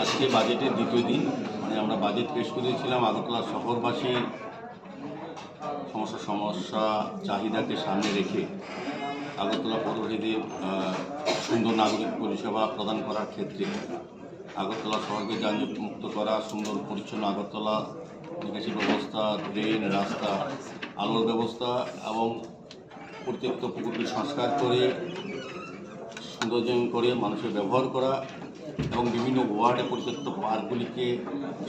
আজকে বাজেটের দ্বিতীয় দিন মানে আমরা বাজেট পেশ করেছিলাম আগরতলা শহরবাসীর সমস্যা সমস্যা, চাহিদাকে সামনে রেখে আগরতলা পৌরবাসীদের সুন্দর নাগরিক পরিষেবা প্রদান করার ক্ষেত্রে আগরতলা শহরকে যানজট মুক্ত করা, সুন্দর পরিচ্ছন্ন আগরতলা, নিকাশি ব্যবস্থা, ড্রেন, রাস্তা, আলোর ব্যবস্থা এবং পরিত্যক্ত পুকুরকে সংস্কার করে সৌন্দর্যায়ন করে মানুষের ব্যবহার করা এবং বিভিন্ন ওয়ার্ডে পরিত্যক্ত পার্কগুলিকে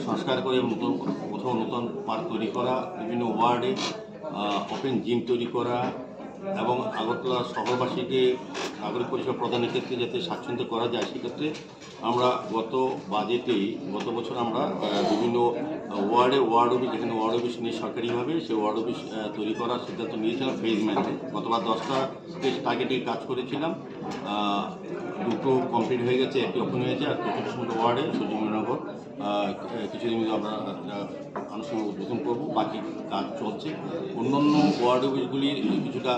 সংস্কার করে নতুন কোথাও নতুন পার্ক তৈরি করা, বিভিন্ন ওয়ার্ডে ওপেন জিম তৈরি করা এবং আগরতলা শহরবাসীকে নাগরিক পরিষেবা প্রদানের ক্ষেত্রে যাতে স্বাচ্ছন্দ্য করা যায়, সেক্ষেত্রে আমরা গত বাজেটেই, গত বছর আমরা বিভিন্ন ওয়ার্ডে ওয়ার্ড অফিস, যেখানে ওয়ার্ড অফিস নিয়ে সরকারিভাবে সেই ওয়ার্ড অফিস তৈরি করার সিদ্ধান্ত নিয়েছিলাম ফেজ ম্যানে গতবার দশটা স্টেজ টার্গেটে কাজ করেছিলাম। দুটো কমপ্লিট হয়ে গেছে, একটি ওপেন হয়েছে আর নম্বর ওয়ার্ডে সূর্যমনগর কিছুদিন আমরা আনুষ্ঠানিক উদ্বোধন করব, বাকি কাজ চলছে। অন্যান্য ওয়ার্ড অফিসগুলির কিছুটা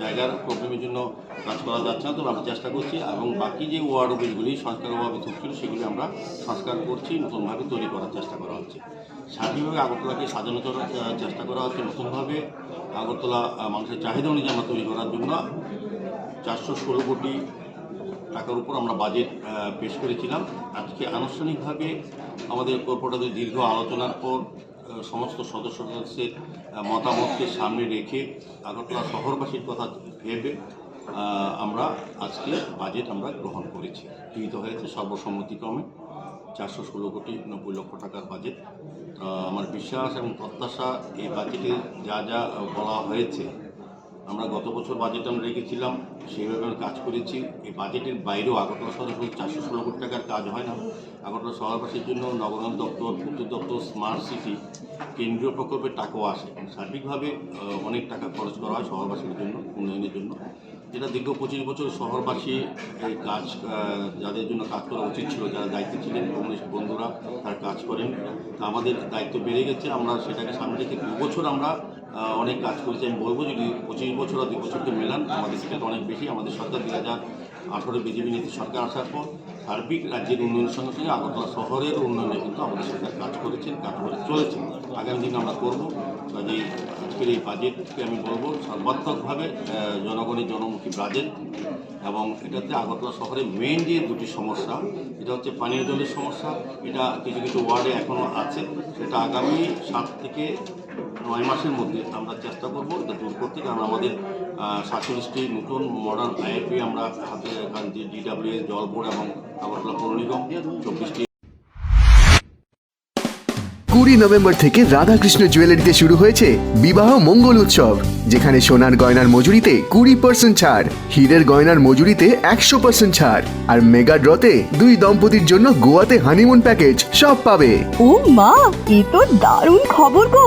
জায়গার প্রবলেমের জন্য কাজ করা যাচ্ছে না, তবে আমরা চেষ্টা করছি এবং বাকি যে ওয়ার্ড অফিসগুলি সংস্কার অভাবে ছিল সেগুলি আমরা সংস্কার করছি, নতুনভাবে তৈরি করার চেষ্টা করা হচ্ছে। সার্বিকভাবে আগরতলাকে সাজানো করার চেষ্টা করা হচ্ছে নতুনভাবে। আগরতলা মানুষের চাহিদা অনুযায়ী আমরা তৈরি করার জন্য চারশো ষোলো কোটি টাকার উপর আমরা বাজেট পেশ করেছিলাম। আজকে আনুষ্ঠানিকভাবে আমাদের কর্পোরেটরদের দীর্ঘ আলোচনার পর সমস্ত সদস্য সদস্যের মতামতকে সামনে রেখে আগরতলা শহরবাসীর কথা ভেবে আমরা আজকে বাজেট আমরা গ্রহণ করেছি। গৃহীত হয়েছে সর্বসম্মতিক্রমে চারশো ষোলো কোটি নব্বই লক্ষ টাকার বাজেট আমার বিশ্বাস এবং প্রত্যাশা, এই বাজেটে যা যা বলা হয়েছে আমরা গত বছর বাজেট আমরা রেখেছিলাম সেইভাবে আমরা কাজ করেছি। এই বাজেটের বাইরেও আগরতলা শহরে শুধু চারশো ষোলো কোটি টাকার কাজ হয় না। আগরতলা শহরবাসীর জন্য নগরায়ণ দপ্তর, পূর্ত দপ্তর স্মার্ট সিটি কেন্দ্রীয় প্রকল্পের টাকাও আসে। সার্বিকভাবে অনেক টাকা খরচ করা হয় শহরবাসীর জন্য, উন্নয়নের জন্য। যেটা দীর্ঘ পঁচিশ বছর শহরবাসী এই কাজ যাদের জন্য কাজ করা উচিত ছিল, যারা দায়িত্বে ছিলেন কমিউনিস্ট বন্ধুরা তারা কাজ করেন। তা আমাদের দায়িত্ব বেড়ে গেছে। আমরা সেটাকে সামনে রেখে দু বছর আমরা অনেক কাজ করেছি। আমি বলব যদি পঁচিশ বছর আর দুই বছরকে মেলান, আমাদের সেটা অনেক বেশি। আমাদের সরকার দু হাজার আঠারো বিজেপি নীতি সরকার আসার পর সার্বিক রাজ্যের উন্নয়নের সঙ্গে সঙ্গে আগরতলা শহরের উন্নয়নে কিন্তু আমাদের সরকার কাজ করেছেন, কাজ করে চলেছে আগামী দিনে আমরা করব। কাজেই আজকের এই বাজেটকে আমি বলব, সর্বাত্মকভাবে জনগণের জনমুখী বাজেট এবং এটাতে আগরতলা শহরে মেইন যে দুটি সমস্যা এটা হচ্ছে পানীয় জলের সমস্যা। এটা কিছু কিছু ওয়ার্ডে এখনও আছে। সেটা আগামী সাত থেকে নয় মাসের মধ্যে আমরা চেষ্টা করব এটা দূর করতে কারণ আমাদের সাতচল্লিশটি নতুন মডার্ন আইএপি আমরা হাতে ডিডাব্লিউএস জল বোর্ড এবং আগরতলা পৌর নিগম চব্বিশটি কুড়ি নভেম্বর থেকে রাধাকৃষ্ণ জুয়েলারিতে শুরু হয়েছে বিবাহ মঙ্গল উৎসব যেখানে সোনার গয়নার মজুরিতে কুড়ি পার্সেন্ট ছাড় হীরের গয়নার মজুরিতে একশো পার্সেন্ট ছাড় আর মেগা ড্রতে দুই দম্পতির জন্য গোয়াতে হানিমুন প্যাকেজ সব পাবে। ও মা এ তো দারুণ খবর গো।